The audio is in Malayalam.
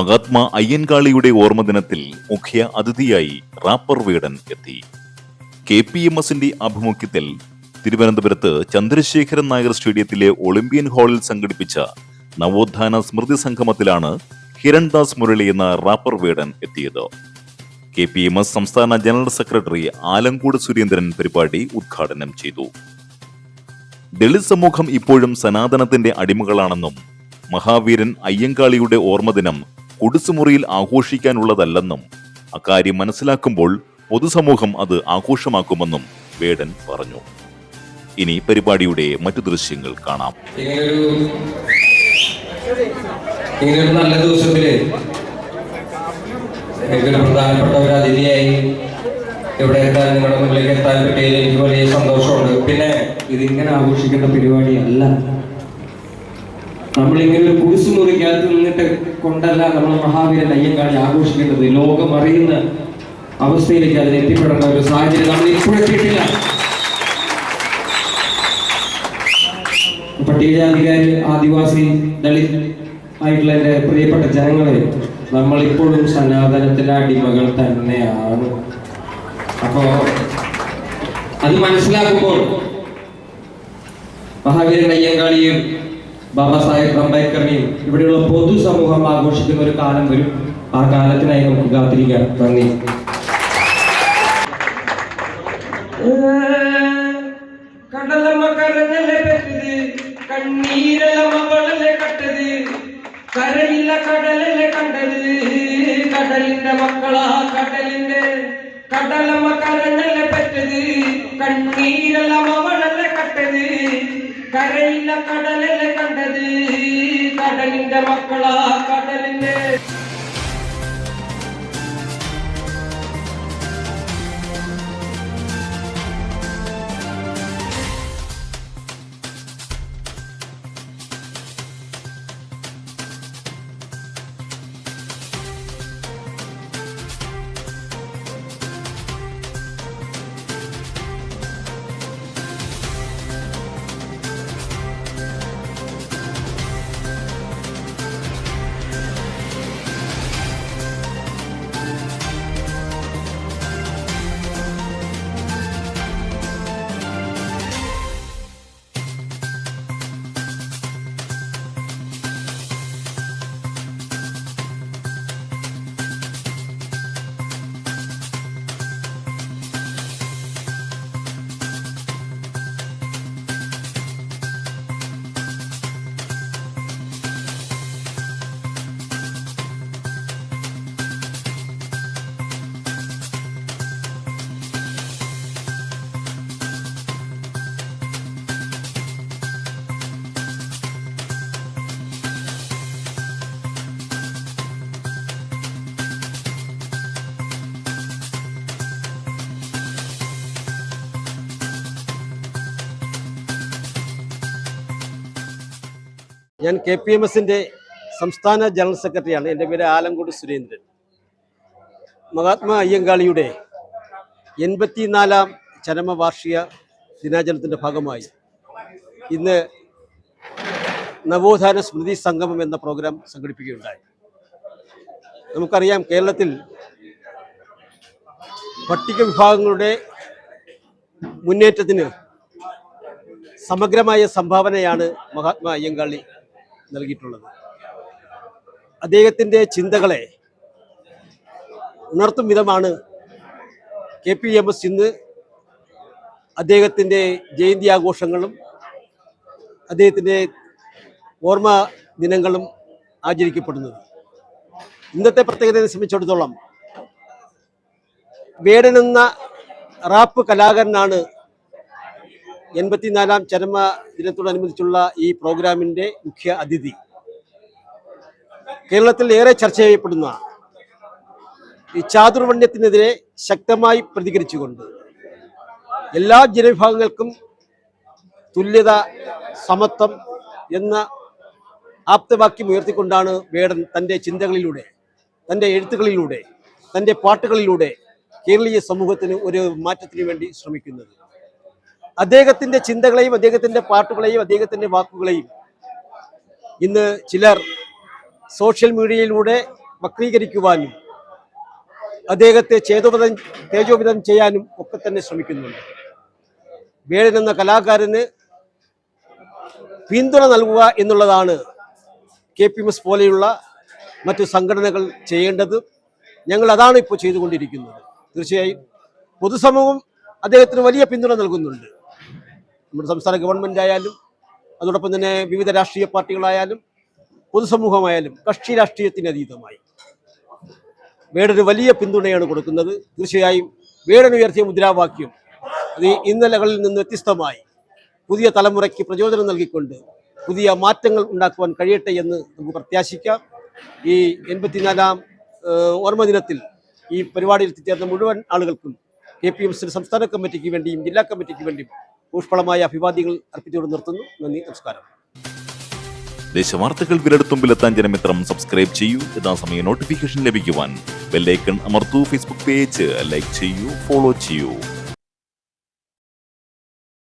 മഹാത്മാ അയ്യൻകാളിയുടെ ഓർമ്മദിനത്തിൽ മുഖ്യ അതിഥിയായി റാപ്പർ വീടൻ എത്തി. കെ പി എം എസിന്റെ ആഭിമുഖ്യത്തിൽ തിരുവനന്തപുരത്ത് ചന്ദ്രശേഖരൻ നായർ സ്റ്റേഡിയത്തിലെ ഒളിമ്പ്യൻ ഹാളിൽ സംഘടിപ്പിച്ച നവോത്ഥാന സ്മൃതി സംഗമത്തിലാണ് ഹിരൺദാസ് മുരളി എന്ന റാപ്പർ വീടൻ എത്തിയത്. കെ പി എം എസ് സംസ്ഥാന ജനറൽ സെക്രട്ടറി ആലങ്കോട് സുരേന്ദ്രൻ പരിപാടി ഉദ്ഘാടനം ചെയ്തു. ദളിത് സമൂഹം ഇപ്പോഴും സനാതനത്തിന്റെ അടിമകളാണെന്നും മഹാവീരൻ അയ്യങ്കാളിയുടെ ഓർമ്മദിനം കുടിസുമുറിയിൽ ആഘോഷിക്കാനുള്ളതല്ലെന്നും അക്കാര്യം മനസ്സിലാക്കുമ്പോൾ പൊതുസമൂഹം അത് ആഘോഷമാക്കുമെന്നും വേടൻ പറഞ്ഞു. ഇനി പരിപാടിയുടെ മറ്റു ദൃശ്യങ്ങൾ കാണാം. നല്ല ദിവസത്തിൽ ഇവിടെ സന്തോഷമുണ്ട്. പിന്നെ ഇതിങ്ങനെ ആഘോഷിക്കേണ്ട പരിപാടിയല്ല. നമ്മളിങ്ങനെ ഒരു കുരിശു മുറിക്കകത്ത് നിന്നിട്ട് കൊണ്ടല്ല നമ്മൾ മഹാവീരൻ അയ്യങ്കാളി ആഘോഷിക്കേണ്ടത്. ലോകം അറിയുന്ന അവസ്ഥയിലേക്ക് അതിന് എത്തിപ്പെടേണ്ട ഒരു സാഹചര്യം നമ്മൾ ഇപ്പോഴെത്തിയിട്ടില്ല പട്ടികജാതിക്കാര് ആദിവാസി ദളിത് ആയിട്ടുള്ള എന്റെ പ്രിയപ്പെട്ട ജനങ്ങളെ നമ്മളിപ്പോഴും സനാതനത്തിന്റെ അടിമകൾ തന്നെയാണ്. അപ്പോ അത് മനസ്സിലാക്കുമ്പോൾ മഹാവീരൻ അയ്യങ്കാളിയും ബാബാ സാഹേബ് അംബേദ്കറിനെയും ഇവിടെയുള്ള പൊതുസമൂഹം ആഘോഷിക്കുന്ന ഒരു കാലം വരും. ആ കാലത്തിനായി നമുക്ക് കാത്തിരിക്കാം. നന്ദി. കടലമ്മ കരഞ്ഞല്ലേ പറ്റത്? കണ്ണീരല്ല അവളല്ലേ കട്ടത്? കരയില്ല കടലല്ലേ കണ്ടത് കടലിന്റെ മക്കളാ കടലിന്റെ ഞാൻ കെ പി എം എസിന്റെ സംസ്ഥാന ജനറൽ സെക്രട്ടറിയാണ്. എന്റെ പേര് ആലങ്കോട് സുരേന്ദ്രൻ. മഹാത്മാ അയ്യങ്കാളിയുടെ എൺപത്തിനാലാം ചരമവാർഷിക ദിനാചരണത്തിന്റെ ഭാഗമായി ഇന്ന് നവോത്ഥാന സ്മൃതി സംഗമം എന്ന പ്രോഗ്രാം സംഘടിപ്പിക്കുകയുണ്ടായി. നമുക്കറിയാം കേരളത്തിൽ പട്ടിക വിഭാഗങ്ങളുടെ മുന്നേറ്റത്തിന് സമഗ്രമായ സംഭാവനയാണ് മഹാത്മാ അയ്യങ്കാളി നൽകിയിട്ടുള്ളത്. അദ്ദേഹത്തിന്റെ ചിന്തകളെ ഉണർത്തും വിധമാണ് കെ പി എം എസ് ഇന്ന് അദ്ദേഹത്തിന്റെ ജയന്തി ആഘോഷങ്ങളും അദ്ദേഹത്തിന്റെ ഓർമ്മ ദിനങ്ങളും ആചരിക്കപ്പെടുന്നത്. ഇന്നത്തെ പ്രത്യേകതയെ സംബന്ധിച്ചിടത്തോളം വേടനെന്ന റാപ്പ് കലാകാരനാണ് എൺപത്തിനാലാം ചരമ ദിനത്തോടനുബന്ധിച്ചുള്ള ഈ പ്രോഗ്രാമിന്റെ മുഖ്യ അതിഥി. കേരളത്തിൽ ഏറെ ചർച്ച ചെയ്യപ്പെടുന്ന ഈ ചാതുർവണ്യത്തിനെതിരെ ശക്തമായി പ്രതികരിച്ചുകൊണ്ട് എല്ലാ ജനവിഭാഗങ്ങൾക്കും തുല്യത സമത്വം എന്ന ആപ്തവാക്യം ഉയർത്തിക്കൊണ്ടാണ് വേടൻ തന്റെ ചിന്തകളിലൂടെ തന്റെ എഴുത്തുകളിലൂടെ തന്റെ പാട്ടുകളിലൂടെ കേരളീയ സമൂഹത്തിന് ഒരു മാറ്റത്തിന് വേണ്ടി ശ്രമിക്കുന്നത്. അദ്ദേഹത്തിന്റെ ചിന്തകളെയും അദ്ദേഹത്തിന്റെ പാട്ടുകളെയും അദ്ദേഹത്തിന്റെ വാക്കുകളെയും ഇന്ന് ചിലർ സോഷ്യൽ മീഡിയയിലൂടെ വക്രീകരിക്കുവാനും അദ്ദേഹത്തെ ചേതോപതം തേജോപിതം ചെയ്യാനും ഒക്കെ തന്നെ ശ്രമിക്കുന്നുണ്ട്. വേടൻ എന്ന കലാകാരന് പിന്തുണ നൽകുക എന്നുള്ളതാണ് കെ പി എം എസ് പോലെയുള്ള മറ്റു സംഘടനകൾ ചെയ്യേണ്ടത്. ഞങ്ങൾ അതാണ് ഇപ്പോൾ ചെയ്തുകൊണ്ടിരിക്കുന്നത്. തീർച്ചയായും പൊതുസമൂഹം അദ്ദേഹത്തിന് വലിയ പിന്തുണ നൽകുന്നുണ്ട്. നമ്മുടെ സംസ്ഥാന ഗവൺമെന്റ് ആയാലും അതോടൊപ്പം തന്നെ വിവിധ രാഷ്ട്രീയ പാർട്ടികളായാലും പൊതുസമൂഹമായാലും കക്ഷി രാഷ്ട്രീയത്തിന് അതീതമായി. വേടന് വലിയ പിന്തുണയാണ് കൊടുക്കുന്നത്. തീർച്ചയായും വേടൻ ഉയർത്തിയ മുദ്രാവാക്യം അത് ഇന്നലകളിൽ നിന്ന് വ്യത്യസ്തമായി പുതിയ തലമുറയ്ക്ക് പ്രചോദനം നൽകിക്കൊണ്ട് പുതിയ മാറ്റങ്ങൾ ഉണ്ടാക്കുവാൻ കഴിയട്ടെ എന്ന് നമുക്ക് പ്രത്യാശിക്കാം. ഈ എൺപത്തിനാലാം ഓർമ്മദിനത്തിൽ ഓർമ്മ ദിനത്തിൽ ഈ പരിപാടിയിൽ എത്തിച്ചേർന്ന മുഴുവൻ ആളുകൾക്കും കെ പി എം സംസ്ഥാന കമ്മിറ്റിക്ക് വേണ്ടിയും ജില്ലാ കമ്മിറ്റിക്ക് വേണ്ടിയും പുഷ്പളമായ അഭിവാദ്യങ്ങൾ അർപ്പിച്ചുകൊണ്ട് നിർത്തുന്നു. നന്ദി നമസ്കാരം. ദേശവാർത്തകൾ വിരടുത്തുമ്പിലെത്താൻ ജനമിത്രം സബ്സ്ക്രൈബ് ചെയ്യൂ. യഥാസമയം നോട്ടിഫിക്കേഷൻ ലഭിക്കുവാൻ ബെല്ലൈക്കൺ അമർത്തു. ഫേസ്ബുക്ക് പേജ് ലൈക്ക് ചെയ്യൂ ഫോളോ ചെയ്യൂ.